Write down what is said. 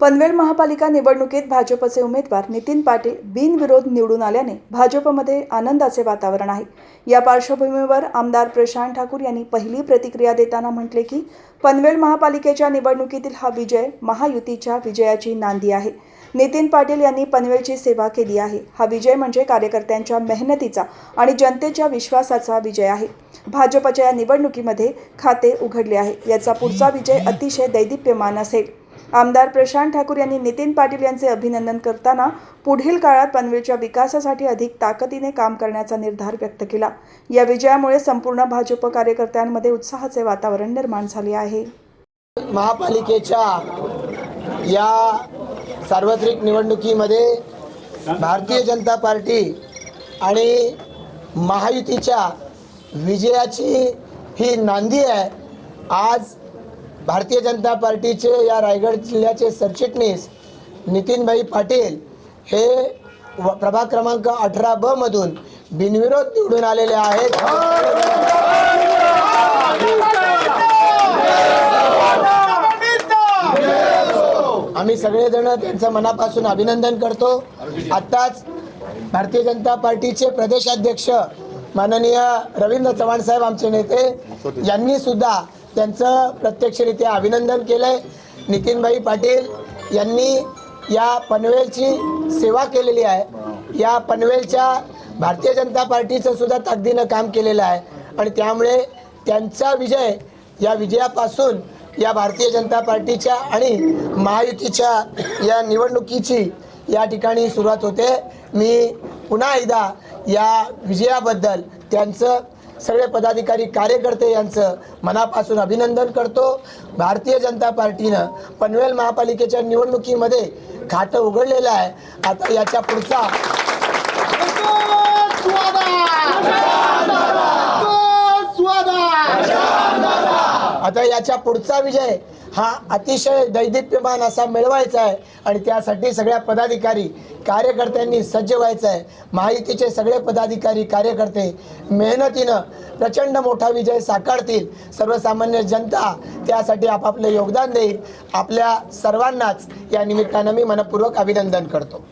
पनवेल महापालिका निवडणुकीत भाजपचे उमेदवार नितीन पाटील बिनविरोध निवडून आल्याने भाजपमध्ये आनंदाचे वातावरण आहे. या पार्श्वभूमीवर आमदार प्रशांत ठाकूर यांनी पहिली प्रतिक्रिया देताना म्हटले की पनवेल महापालिकेच्या निवडणुकीतील हा विजय महायुतीच्या विजयाची नांदी आहे. नितीन पाटील यांनी पनवेलची सेवा केली आहे. हा विजय म्हणजे कार्यकर्त्यांच्या मेहनतीचा आणि जनतेच्या विश्वासाचा विजय आहे. भाजपच्या या निवडणुकीमध्ये खाते उघडले आहे. याचा पुढचा विजय अतिशय दैदिप्यमान असेल. आमदार प्रशांत ठाकूर यांनी नितीन पाटील यांचे अभिनंदन करताना पुढील काळात पनवेलच्या विकासासाठी अधिक ताकदीने काम करण्याचा निर्धार व्यक्त केला. या विजयामुळे संपूर्ण भाजप कार्यकर्त्यांमध्ये उत्साहाचे वातावरण निर्माण झाले आहे. महापालिकेच्या या सार्वत्रिक निवडणुकीमध्ये भारतीय जनता पार्टी आणि महायुतीच्या विजयाची ही नांदी आहे. आज भारतीय जनता पार्टीचे या रायगड जिल्ह्याचे सरचिटणीस नितीनभाई पाटील हे व- प्रभाग क्रमांक अठरा ब मधून बिनविरोध निवडून आलेले आहेत. आम्ही सगळेजण त्यांचं मनापासून अभिनंदन करतो. आत्ताच भारतीय जनता पार्टीचे प्रदेशाध्यक्ष माननीय रवींद्र चव्हाण साहेब आमचे नेते यांनी सुद्धा त्यांचं प्रत्यक्षरित्या अभिनंदन केलंय. नितीनभाई पाटील यांनी या पनवेलची सेवा केलेली आहे. या पनवेलच्या भारतीय जनता पार्टीचं सुद्धा ताकदीनं काम केलेलं आहे. आणि त्यामुळे त्यांचा विजय या विजयापासून या भारतीय जनता पार्टीच्या आणि महायुतीच्या या निवडणुकीची या ठिकाणी सुरुवात होते. मी पुन्हा एकदा या विजयाबद्दल त्यांचं सगळे पदाधिकारी कार्यकर्ते यांचं मनापासून अभिनंदन करतो. भारतीय जनता पार्टीनं पनवेल महापालिकेच्या निवडणुकीमध्ये खातं उघडलेलं आहे. आता याच्या पुढचा आता याच्या पुढचा विजय हा अतिशय दैदिप्यमान असा मिळवायचा आहे आणि त्यासाठी सगळ्या पदाधिकारी कार्यकर्त्यांनी सज्ज व्हायचं आहे. महायुतीचे सगळे पदाधिकारी कार्यकर्ते मेहनतीनं प्रचंड मोठा विजय साकारतील. सर्वसामान्य जनता त्यासाठी आपापले योगदान देईल. आपल्या सर्वांनाच या निमित्तानं मी मनपूर्वक अभिनंदन करतो.